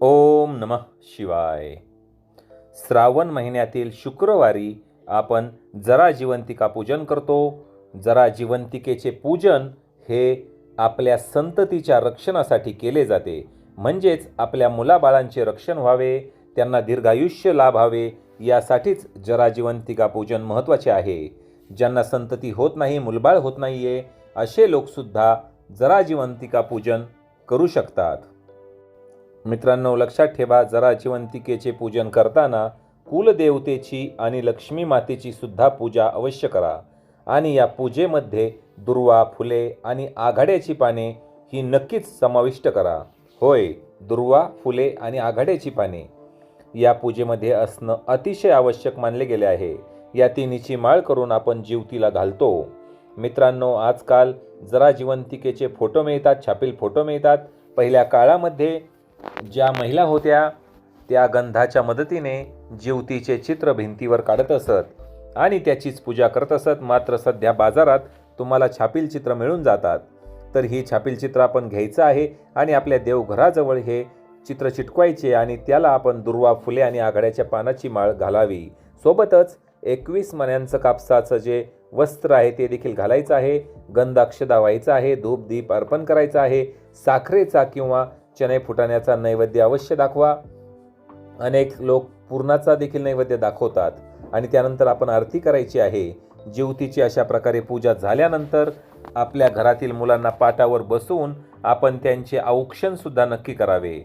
ओम नमः शिवाय. श्रावण महिन्यातील शुक्रवारी आपण जरा जिवंतिका पूजन करतो. जरा जिवंतिकेचे पूजन हे आपल्या संततीच्या रक्षणासाठी केले जाते. म्हणजेच आपल्या मुलाबाळांचे रक्षण व्हावे त्यांना दीर्घायुष्य लाभावे यासाठीच जरा जिवंतिका पूजन महत्त्वाचे आहे. ज्यांना संतती होत नाही मुलबाळ होत नाही आहे असे लोकसुद्धा जरा जिवंतिका पूजन करू शकतात. मित्रांनो लक्षात ठेवा जरा जिवंतिकेचे पूजन करताना कुलदेवतेची आणि लक्ष्मी मातेची सुद्धा पूजा अवश्य करा. आणि या पूजेमध्ये दुर्वा फुले आणि आघाड्याची पाने ही नक्कीच समाविष्ट करा. होय दुर्वा फुले आणि आघाड्याची पाने. या पूजेमध्ये असणं अतिशय आवश्यक मानले गेले आहे. या तिन्हीची माळ करून आपण जीवतीला घालतो. मित्रांनो आजकाल जरा जिवंतिकेचे फोटो मिळतात छापील फोटो मिळतात. पहिल्या काळामध्ये ज्या महिला होत्या त्या गंधाच्या मदतीने जीवतीचे चित्र भिंतीवर काढत असत आणि त्याचीच पूजा करत असत. मात्र सध्या बाजारात तुम्हाला छापील चित्र मिळून जातात. तर ही छापील चित्र आपण घ्यायचं आहे आणि आपल्या देवघराजवळ हे चित्र चिटकवायचे आणि त्याला आपण दुर्वा फुले आणि आघाड्याच्या पानाची माळ घालावी. सोबतच एकवीस मण्यांचं कापसाचं जे वस्त्र आहे ते देखील घालायचं आहे. गंध अक्षदा व्हायचं आहे. धूप दीप अर्पण करायचं आहे. साखरेचा किंवा चणे फुटाण्याचा नैवेद्य अवश्य दाखवा. अनेक लोक पूर्णाचा देखील नैवेद्य दाखवतात आणि त्यानंतर आपण आरती करायची आहे. जीवतीची अशा प्रकारे पूजा झाल्यानंतर आपल्या घरातील मुलांना पाटावर बसवून आपण त्यांचे औक्षणसुद्धा नक्की करावे.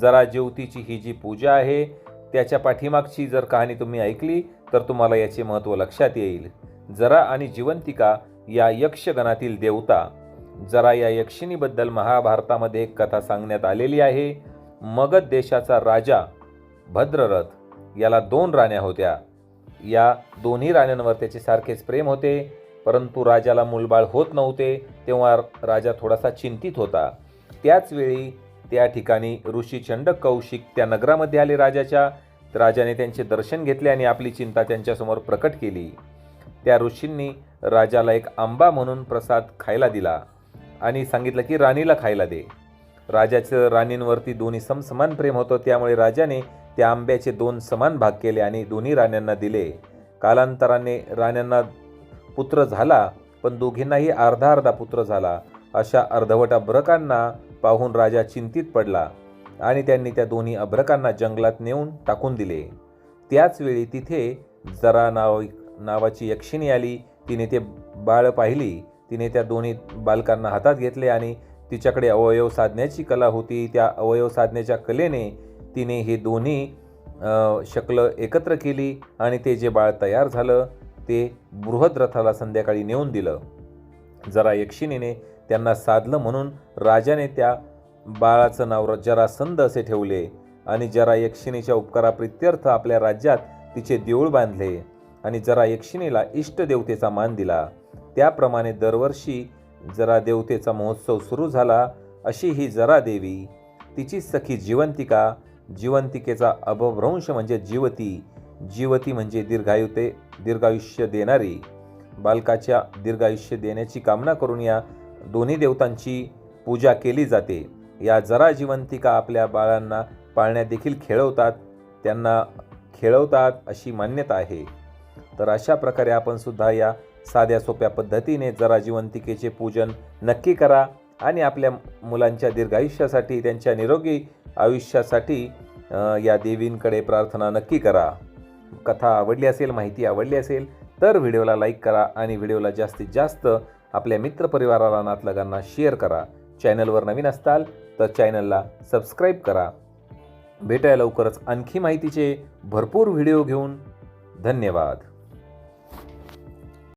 जरा जेवतीची ही जी पूजा आहे त्याच्या पाठीमागची जर कहाणी तुम्ही ऐकली तर तुम्हाला याचे महत्त्व लक्षात येईल. जरा आणि जिवंतिका या यक्षगणातील देवता जरा या यक्षिणीबद्दल महाभारतामध्ये एक कथा सांगण्यात आलेली आहे. मगध देशाचा राजा भद्ररथ याला दोन राण्या होत्या. या दोन्ही राण्यांवर त्याचे सारखेच प्रेम होते परंतु राजाला मूलबाळ होत नव्हते तेव्हा राजा थोडासा चिंतित होता. त्याचवेळी त्या ठिकाणी ऋषी चंड कौशिक त्या नगरामध्ये आले राजाच्या. राजाने त्यांचे दर्शन घेतले आणि आपली चिंता त्यांच्यासमोर प्रकट केली. त्या ऋषींनी राजाला एक आंबा म्हणून प्रसाद खायला दिला. आणि सांगितलं की राणीला खायला दे. राजाचं राणींवरती दोन्ही समसमान प्रेम होतं त्यामुळे राजाने त्या आंब्याचे दोन समान भाग केले आणि दोन्ही राण्यांना दिले. कालांतराने राण्यांना पुत्र झाला पण दोघींनाही अर्धा अर्धा पुत्र झाला. अशा अर्धवट अभ्रकांना पाहून राजा चिंतित पडला आणि त्यांनी त्या दोन्ही अभ्रकांना जंगलात नेऊन टाकून दिले. त्याचवेळी तिथे जरा नाव नावाची यक्षिणी आली. तिने ते बाळ पाहिली. तिने त्या दोन्ही बालकांना हातात घेतले आणि तिच्याकडे अवयव साधण्याची कला होती. त्या अवयव साधण्याच्या कलेने तिने हे दोन्ही शकलं एकत्र केली आणि ते जे बाळ तयार झालं ते बृहद रथाला संध्याकाळी नेऊन दिलं. जरा यक्षिणीने त्यांना साधलं म्हणून राजाने त्या बाळाचं नाव जरासंद असे ठेवले आणि जरा यक्षिणीच्या उपकाराप्रित्यर्थ आपल्या राज्यात तिचे देऊळ बांधले आणि जरा यक्षिणीला इष्टदेवतेचा मान दिला. त्याप्रमाणे दरवर्षी जरा देवतेचा महोत्सव सुरू झाला अशी ही जरा देवी. तिची सखी जिवंतिका जिवंतिकेचा अभभ्रंश म्हणजे जीवती जीवती म्हणजे दीर्घायुते दीर्घायुष्य देणारी. बालकाच्या दीर्घायुष्य देण्याची कामना करून या दोन्ही देवतांची पूजा केली जाते. या जरा जिवंतिका आपल्या बाळांना पाळण्यादेखील खेळवतात. त्यांना खेळवतात अशी मान्यता आहे. तर अशा प्रकारे आपण सुद्धा या साध्या सोप्या पद्धतीने जरा जिवंतिकेचे पूजन नक्की करा आणि आपल्या मुलांच्या दीर्घायुष्यासाठी त्यांच्या निरोगी आयुष्यासाठी या देवींकडे प्रार्थना नक्की करा. कथा आवडली असेल माहिती आवडली असेल तर व्हिडिओला लाईक करा आणि व्हिडिओला जास्तीत जास्त आपल्या मित्रपरिवाराला नातलगांना शेअर करा. चॅनलवर नवीन असताल तर चॅनलला सबस्क्राईब करा. भेटाय लवकरच आणखी माहितीचे भरपूर व्हिडिओ घेऊन धन्यवाद.